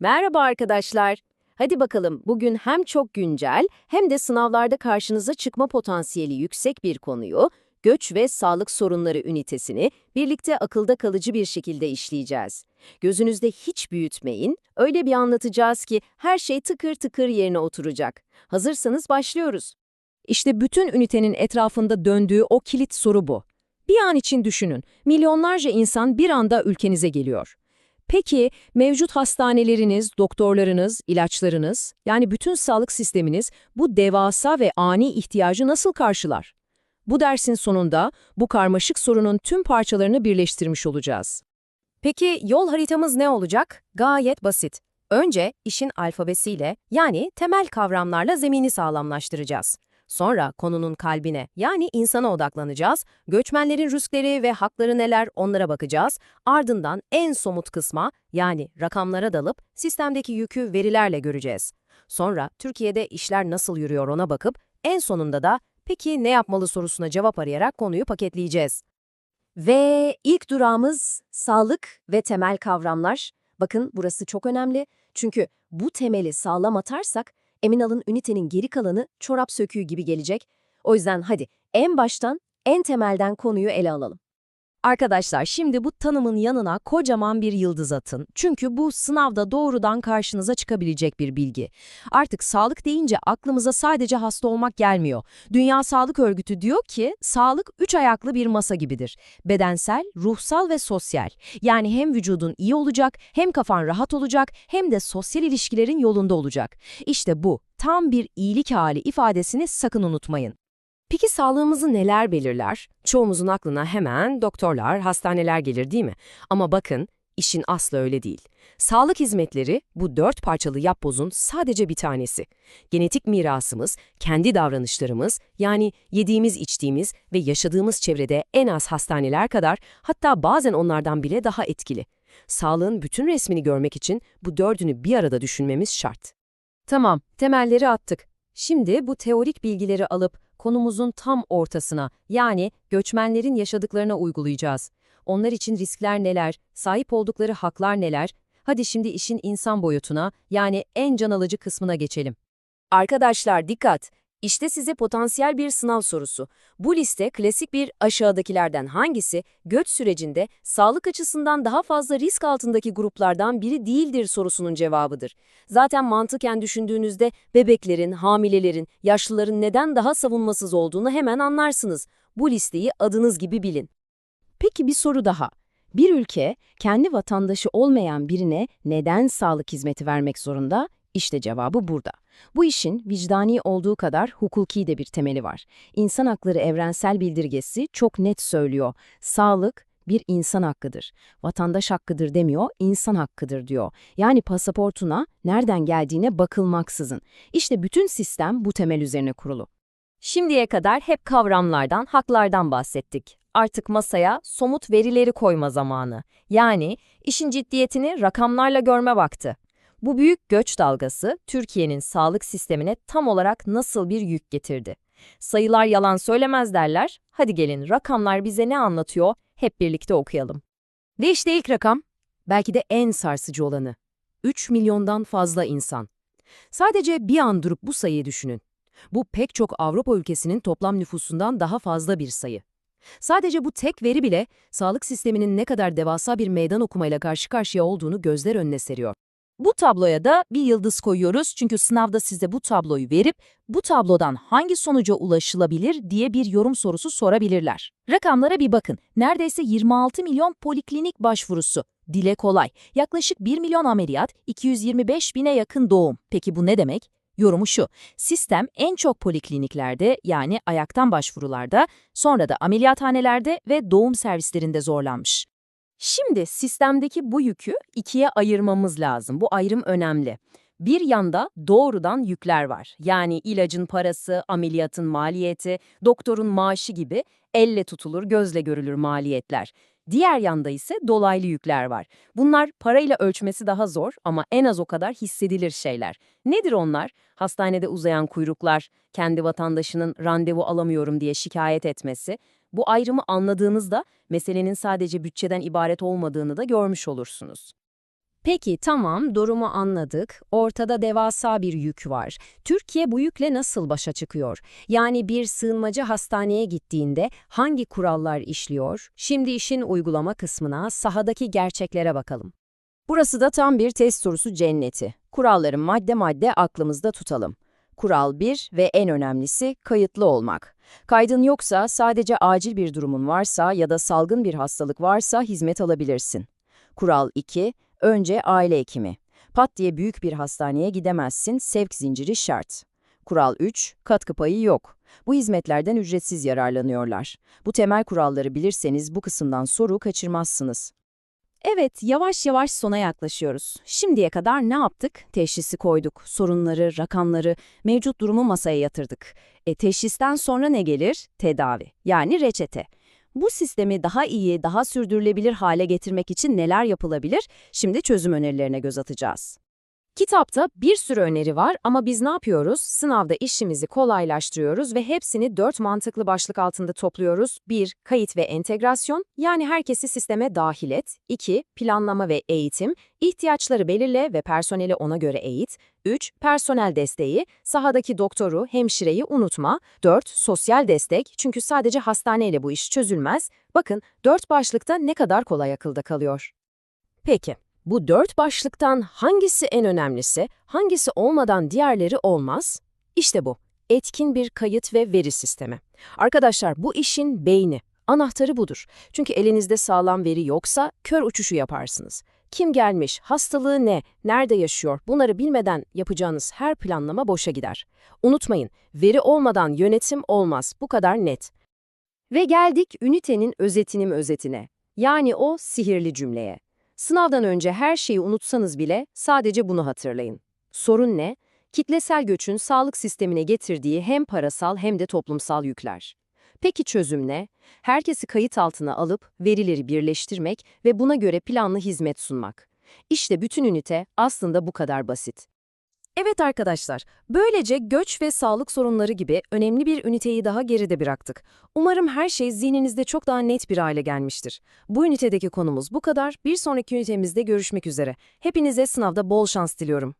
Merhaba arkadaşlar. Hadi bakalım bugün hem çok güncel hem de sınavlarda karşınıza çıkma potansiyeli yüksek bir konuyu, göç ve sağlık sorunları ünitesini birlikte akılda kalıcı bir şekilde işleyeceğiz. Gözünüzde hiç büyütmeyin, öyle bir anlatacağız ki her şey tıkır tıkır yerine oturacak. Hazırsanız başlıyoruz. İşte bütün ünitenin etrafında döndüğü o kilit soru bu. Bir an için düşünün, milyonlarca insan bir anda ülkenize geliyor. Peki mevcut hastaneleriniz, doktorlarınız, ilaçlarınız, yani bütün sağlık sisteminiz bu devasa ve ani ihtiyacı nasıl karşılar? Bu dersin sonunda bu karmaşık sorunun tüm parçalarını birleştirmiş olacağız. Peki yol haritamız ne olacak? Gayet basit. Önce işin alfabesiyle yani temel kavramlarla zemini sağlamlaştıracağız. Sonra konunun kalbine yani insana odaklanacağız. Göçmenlerin riskleri ve hakları neler onlara bakacağız. Ardından en somut kısma yani rakamlara dalıp sistemdeki yükü verilerle göreceğiz. Sonra Türkiye'de işler nasıl yürüyor ona bakıp en sonunda da peki ne yapmalı sorusuna cevap arayarak konuyu paketleyeceğiz. Ve ilk durağımız sağlık ve temel kavramlar. Bakın burası çok önemli çünkü bu temeli sağlam atarsak emin alın ünitenin geri kalanı çorap söküğü gibi gelecek. O yüzden hadi en baştan, en temelden konuyu ele alalım. Arkadaşlar şimdi bu tanımın yanına kocaman bir yıldız atın. Çünkü bu sınavda doğrudan karşınıza çıkabilecek bir bilgi. Artık sağlık deyince aklımıza sadece hasta olmak gelmiyor. Dünya Sağlık Örgütü diyor ki sağlık üç ayaklı bir masa gibidir. Bedensel, ruhsal ve sosyal. Yani hem vücudun iyi olacak, hem kafan rahat olacak, hem de sosyal ilişkilerin yolunda olacak. İşte bu tam bir iyilik hali ifadesini sakın unutmayın. Peki sağlığımızı neler belirler? Çoğumuzun aklına hemen doktorlar, hastaneler gelir değil mi? Ama bakın, işin aslı öyle değil. Sağlık hizmetleri bu dört parçalı yapbozun sadece bir tanesi. Genetik mirasımız, kendi davranışlarımız, yani yediğimiz, içtiğimiz ve yaşadığımız çevrede en az hastaneler kadar, hatta bazen onlardan bile daha etkili. Sağlığın bütün resmini görmek için bu dördünü bir arada düşünmemiz şart. Tamam, temelleri attık. Şimdi bu teorik bilgileri alıp konumuzun tam ortasına yani göçmenlerin yaşadıklarına uygulayacağız. Onlar için riskler neler, sahip oldukları haklar neler? Hadi şimdi işin insan boyutuna yani en can alıcı kısmına geçelim. Arkadaşlar dikkat! İşte size potansiyel bir sınav sorusu. Bu liste klasik bir aşağıdakilerden hangisi göç sürecinde sağlık açısından daha fazla risk altındaki gruplardan biri değildir sorusunun cevabıdır. Zaten mantıken düşündüğünüzde bebeklerin, hamilelerin, yaşlıların neden daha savunmasız olduğunu hemen anlarsınız. Bu listeyi adınız gibi bilin. Peki bir soru daha. Bir ülke kendi vatandaşı olmayan birine neden sağlık hizmeti vermek zorunda? İşte cevabı burada. Bu işin vicdani olduğu kadar hukuki de bir temeli var. İnsan Hakları Evrensel Bildirgesi çok net söylüyor. Sağlık bir insan hakkıdır. Vatandaş hakkıdır demiyor, insan hakkıdır diyor. Yani pasaportuna nereden geldiğine bakılmaksızın. İşte bütün sistem bu temel üzerine kurulu. Şimdiye kadar hep kavramlardan, haklardan bahsettik. Artık masaya somut verileri koyma zamanı. Yani işin ciddiyetini rakamlarla görme vakti. Bu büyük göç dalgası Türkiye'nin sağlık sistemine tam olarak nasıl bir yük getirdi? Sayılar yalan söylemez derler. Hadi gelin rakamlar bize ne anlatıyor? Hep birlikte okuyalım. Ve işte ilk rakam, belki de en sarsıcı olanı. 3 milyondan fazla insan. Sadece bir an durup bu sayıyı düşünün. Bu pek çok Avrupa ülkesinin toplam nüfusundan daha fazla bir sayı. Sadece bu tek veri bile sağlık sisteminin ne kadar devasa bir meydan okumayla karşı karşıya olduğunu gözler önüne seriyor. Bu tabloya da bir yıldız koyuyoruz çünkü sınavda size bu tabloyu verip bu tablodan hangi sonuca ulaşılabilir diye bir yorum sorusu sorabilirler. Rakamlara bir bakın. Neredeyse 26 milyon poliklinik başvurusu. Dile kolay. Yaklaşık 1 milyon ameliyat, 225 bine yakın doğum. Peki bu ne demek? Yorumu şu, sistem en çok polikliniklerde yani ayaktan başvurularda, sonra da ameliyathanelerde ve doğum servislerinde zorlanmış. Şimdi sistemdeki bu yükü ikiye ayırmamız lazım. Bu ayrım önemli. Bir yanda doğrudan yükler var. Yani ilacın parası, ameliyatın maliyeti, doktorun maaşı gibi elle tutulur, gözle görülür maliyetler. Diğer yanda ise dolaylı yükler var. Bunlar parayla ölçmesi daha zor ama en az o kadar hissedilir şeyler. Nedir onlar? Hastanede uzayan kuyruklar, kendi vatandaşının randevu alamıyorum diye şikayet etmesi, bu ayrımı anladığınızda meselenin sadece bütçeden ibaret olmadığını da görmüş olursunuz. Peki tamam durumu anladık. Ortada devasa bir yük var. Türkiye bu yükle nasıl başa çıkıyor? Yani bir sığınmacı hastaneye gittiğinde hangi kurallar işliyor? Şimdi işin uygulama kısmına, sahadaki gerçeklere bakalım. Burası da tam bir test sorusu cenneti. Kuralları madde madde aklımızda tutalım. Kural 1 ve en önemlisi kayıtlı olmak. Kaydın yoksa sadece acil bir durumun varsa ya da salgın bir hastalık varsa hizmet alabilirsin. Kural 2, önce aile hekimi. Pat diye büyük bir hastaneye gidemezsin, sevk zinciri şart. Kural 3, katkı payı yok. Bu hizmetlerden ücretsiz yararlanıyorlar. Bu temel kuralları bilirseniz bu kısımdan soru kaçırmazsınız. Evet, yavaş yavaş sona yaklaşıyoruz. Şimdiye kadar ne yaptık? Teşhisi koyduk, sorunları, rakamları, mevcut durumu masaya yatırdık. E teşhisten sonra ne gelir? Tedavi, yani reçete. Bu sistemi daha iyi, daha sürdürülebilir hale getirmek için neler yapılabilir? Şimdi çözüm önerilerine göz atacağız. Kitapta bir sürü öneri var ama biz ne yapıyoruz? Sınavda işimizi kolaylaştırıyoruz ve hepsini dört mantıklı başlık altında topluyoruz. 1. Kayıt ve entegrasyon, yani herkesi sisteme dahil et. 2. Planlama ve eğitim, ihtiyaçları belirle ve personeli ona göre eğit. 3. Personel desteği, sahadaki doktoru, hemşireyi unutma. 4. Sosyal destek, çünkü sadece hastaneyle bu iş çözülmez. Bakın, dört başlıkta ne kadar kolay akılda kalıyor. Peki. Bu dört başlıktan hangisi en önemlisi, hangisi olmadan diğerleri olmaz? İşte bu, etkin bir kayıt ve veri sistemi. Arkadaşlar bu işin beyni, anahtarı budur. Çünkü elinizde sağlam veri yoksa kör uçuşu yaparsınız. Kim gelmiş, hastalığı ne, nerede yaşıyor bunları bilmeden yapacağınız her planlama boşa gider. Unutmayın, veri olmadan yönetim olmaz, bu kadar net. Ve geldik ünitenin özetinin özetine. Yani o sihirli cümleye. Sınavdan önce her şeyi unutsanız bile sadece bunu hatırlayın. Sorun ne? Kitlesel göçün sağlık sistemine getirdiği hem parasal hem de toplumsal yükler. Peki çözüm ne? Herkesi kayıt altına alıp verileri birleştirmek ve buna göre planlı hizmet sunmak. İşte bütün ünite aslında bu kadar basit. Evet arkadaşlar, böylece göç ve sağlık sorunları gibi önemli bir üniteyi daha geride bıraktık. Umarım her şey zihninizde çok daha net bir hale gelmiştir. Bu ünitedeki konumuz bu kadar. Bir sonraki ünitemizde görüşmek üzere. Hepinize sınavda bol şans diliyorum.